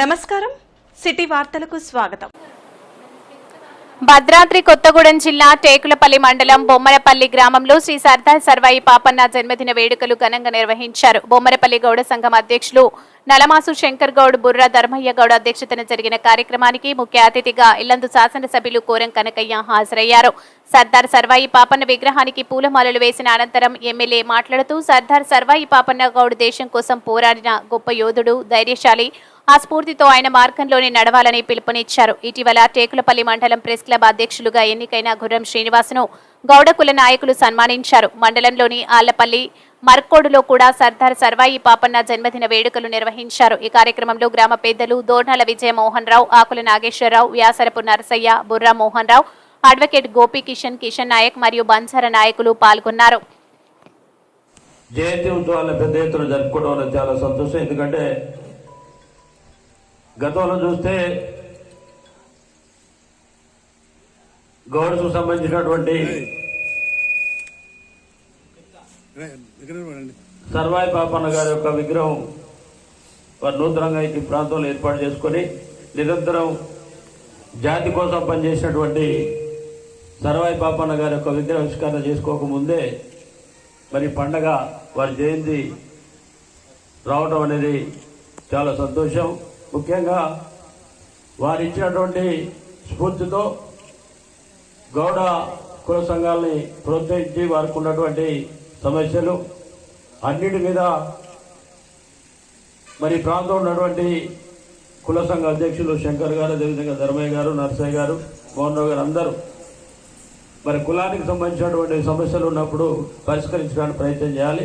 నమస్కారం. సిటీ వార్తలకు స్వాగతం. భద్రాద్రి కొత్తగూడెం జిల్లా టేకులపల్లి మండలం బొమ్మరపల్లి గ్రామంలో శ్రీ సర్దార్ సర్వాయి పాపన్న జన్మదిన వేడుకలు ఘనంగా నిర్వహించారు. బొమ్మరపల్లి గౌడ సంఘం అధ్యక్షులు నలమాసు శంకర్ గౌడ్ బుర్రా ధర్మయ్య గౌడ్ అధ్యక్షతన జరిగిన కార్యక్రమానికి ముఖ్య అతిథిగా ఇల్లందు శాసనసభ్యులు కోరం కనకయ్య హాజరయ్యారు. సర్దార్ సర్వాయి పాపన్న విగ్రహానికి పూలమాలలు వేసిన అనంతరం ఎమ్మెల్యే మాట్లాడుతూ సర్దార్ సర్వాయి పాపన్న గౌడ్ దేశం కోసం పోరాడిన గొప్ప యోధుడు ధైర్యశాలి. ఆ స్ఫూర్తితో ఆయన మార్గంలోనే నడవాలని పిలుపునిచ్చారు. ఇటీవల టేకులపల్లి మండలం ప్రెస్ క్లబ్ అధ్యక్షులుగా ఎన్నికైన గుర్రం శ్రీనివాసును గౌడ కుల నాయకులు సన్మానించారు. మండలంలోని ఆళ్ళపల్లి మర్కోడులో కూడా సర్దార్ సర్వాయి పాపన్న జన్మదిన వేడుకలు నిర్వహించారు. ఈ కార్యక్రమంలో గ్రామ పెద్దలు దోర్నాల విజయమోహన్ రావు ఆకుల నాగేశ్వరరావు వ్యాసరపు నరసయ్య బుర్రా మోహన్ రావు అడ్వకేట్ గోపి కిషన్ కిషన్ నాయక్ మరియు బంజార నాయకులు పాల్గొన్నారు. జయంతి ఉత్సవాలను పెద్ద ఎత్తున జరుపుకోవడం వల్ల చాలా సంతోషం. ఎందుకంటే గతంలో చూస్తే గౌడ్స్కు సంబంధించినటువంటి సర్వాయి పాపన్న గారి యొక్క విగ్రహం వారు నూతనంగా ఈ ప్రాంతంలో ఏర్పాటు చేసుకొని నిరంతరం జాతి కోసం పనిచేసినటువంటి సర్వాయి పాపన్న గారి యొక్క విగ్రహావిష్కరణ చేసుకోకముందే మరి పండగ వారి జయంతి రావటం అనేది చాలా సంతోషం. ముఖ్యంగా వారు ఇచ్చినటువంటి స్ఫూర్తితో గౌడ కుల సంఘాలని ప్రోత్సహించి వారికి ఉన్నటువంటి సమస్యలు అన్నిటి మీద మరి ప్రాంతంలో ఉన్నటువంటి కుల సంఘ అధ్యక్షులు శంకర్ గారు అదేవిధంగా ధర్మయ్య గారు నర్సయ్య గారు మోహన్ గారు అందరూ మరి కులానికి సంబంధించినటువంటి సమస్యలు ఉన్నప్పుడు పరిష్కరించడానికి ప్రయత్నం చేయాలి.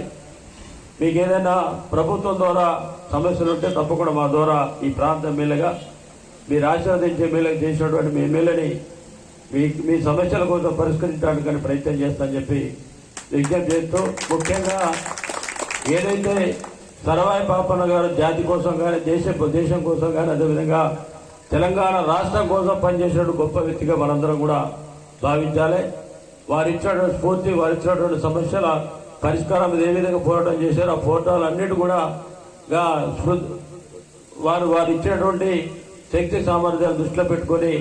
మీకు ఏదైనా ప్రభుత్వం ద్వారా సమస్యలు ఉంటే తప్పకుండా మా ద్వారా ఈ ప్రాంత ఎమ్మెల్యేగా మీరు ఆశీర్వదించే ఎమ్మెల్యేగా చేసినటువంటి మీ ఎమ్మెల్యేని మీ మీ సమస్యల కోసం పరిష్కరించడానికి ప్రయత్నం చేస్తానని చెప్పి విజ్ఞప్తి చేస్తూ ముఖ్యంగా ఏదైతే సరవాయి పాపన్న గారు జాతి కోసం కానీ దేశ దేశం కోసం కానీ అదేవిధంగా తెలంగాణ రాష్ట్రం కోసం పనిచేసినటువంటి గొప్ప వ్యక్తిగా మనందరం కూడా భావించాలి. వారు ఇచ్చినటువంటి స్ఫూర్తి వారు ఇచ్చినటువంటి సమస్యల పరిష్కారం మీద ఏ విధంగా పోరాటం చేశారో ఆ పోరాటాలు అన్నిటి కూడా స్ఫూ- వారు వారు ఇచ్చినటువంటి శక్తి సామర్థ్యాలు దృష్టిలో పెట్టుకొని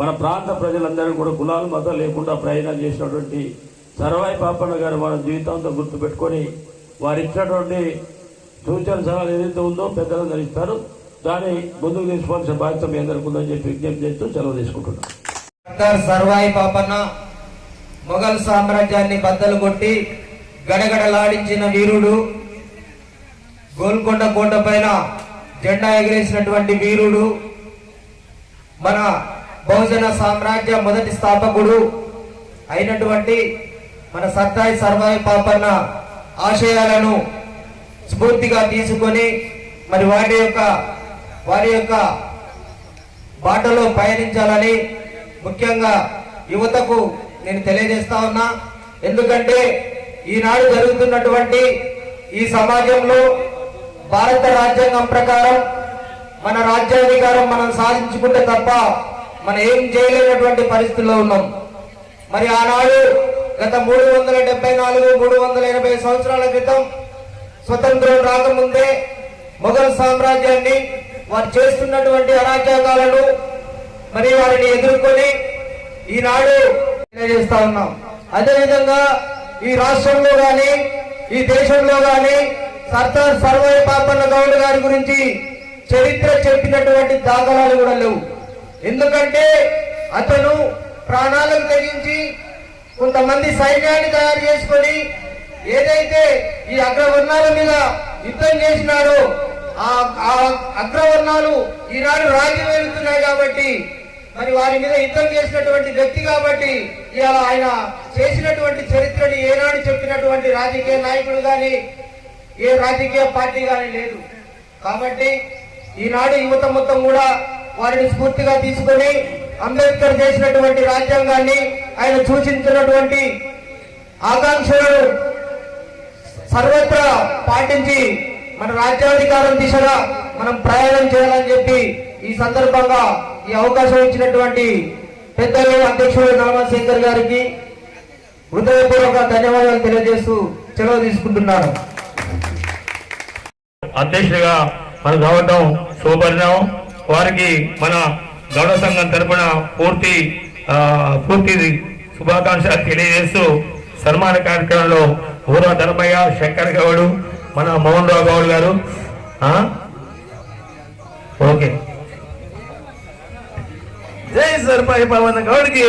మన ప్రాంత ప్రజలందరికీ కూడా కులాలు మతం లేకుండా ప్రయాణాలు చేసినటువంటి సర్వాయి పాపన్న గారు మన జీవితాంతో గుర్తుపెట్టుకొని వారు ఇచ్చినటువంటి సూచన సలహాలు ఏదైతే ఉందో పెద్దలందరూ ఇస్తారు దాన్ని ముందుకు తీసుకోవాల్సిన బాధ్యత మీ అందరికి ఉందని చెప్పి విజ్ఞప్తి చేస్తూ సెలవు తీసుకుంటున్నాను డాక్టర్ సర్వాయి పాపన్న మొఘల్ సామ్రాజ్యాన్ని బద్దలు కొట్టి గడగడలాడించిన వీరుడు గోల్కొండ కోట పైన జెండా ఎగిరేసినటువంటి వీరుడు మన బహుజన సామ్రాజ్య మొదటి స్థాపకుడు అయినటువంటి మన సత్తాయి సర్వాయి పాపన్న ఆశయాలను స్ఫూర్తిగా తీసుకొని మరి వాటి యొక్క వారి యొక్క బాటలో పయనించాలని ముఖ్యంగా యువతకు నేను తెలియజేస్తా ఉన్నా. ఎందుకంటే ఈనాడు జరుగుతున్నటువంటి ఈ సమాజంలో భారత రాజ్యాంగం ప్రకారం మన రాజ్యాధికారం మనం సాధించుకుంటే తప్ప మనం ఏం చేయలేనటువంటి పరిస్థితుల్లో ఉన్నాం. మరి ఆనాడు గత మూడు వందల డెబ్బై నాలుగు మూడు వందల ఎనభై సంవత్సరాల క్రితం స్వతంత్రం రాకముందే మొఘల్ సామ్రాజ్యాన్ని వారు చేస్తున్నటువంటి అరాచకాలను మరి వారిని ఎదుర్కొని ఈనాడు తెలియజేస్తా ఉన్నాం. అదేవిధంగా ఈ రాష్ట్రంలో గాని ఈ దేశంలో గాని సర్దార్ సర్వాయి పాపన్న గౌడ్ గారి గురించి చరిత్ర చెప్పినటువంటి దాఖలాలు కూడా లేవు. ఎందుకంటే అతను ప్రాణాలకు తెగించి కొంతమంది సైన్యాన్ని తయారు చేసుకొని ఏదైతే ఈ అగ్రవర్ణాల మీద యుద్ధం చేసినాడో ఆ అగ్రవర్ణాలు ఈనాడు రాజ్యం వెళుతున్నాయి కాబట్టి మరి వారి మీద యుద్ధం చేసినటువంటి వ్యక్తి కాబట్టి ఇవాళ ఆయన చేసినటువంటి చరిత్రని ఏనాడు చెప్పినటువంటి రాజకీయ నాయకుడు గాని ఏ రాజకీయ పార్టీ గాని లేదు. కాబట్టి ఈనాడు యువత మొత్తం కూడా వారిని స్ఫూర్తిగా తీసుకొని అంబేద్కర్ చేసినటువంటి రాజ్యాంగాన్ని ఆయన సూచించినటువంటి ఆకాంక్షలను సర్వత్రా పాటించి మన రాజ్యాధికారం దిశగా మనం ప్రయాణం చేయాలని చెప్పి ఈ సందర్భంగా ఈ అవకాశం ఇచ్చినటువంటి పెద్దలు అధ్యక్షుడు నామశేఖర్ గారికి హృదయపూర్వక ధన్యవాదాలు తెలియజేస్తూ సెలవు తీసుకుంటున్నాను. అధ్యక్షుడిగా మనం రావటం శుభపరిణామం వారికి మన గౌరవ సంఘం తరపున పూర్తి పూర్తి శుభాకాంక్షలు తెలియజేస్తూ సన్మాన కార్యక్రమంలో ఊర ధర్మయ్య శంకర్ గౌడు మన మోహన్ రావు గౌడ్ గారు. ఓకే. జై సర్పాయి పవన్ గౌడ్కి.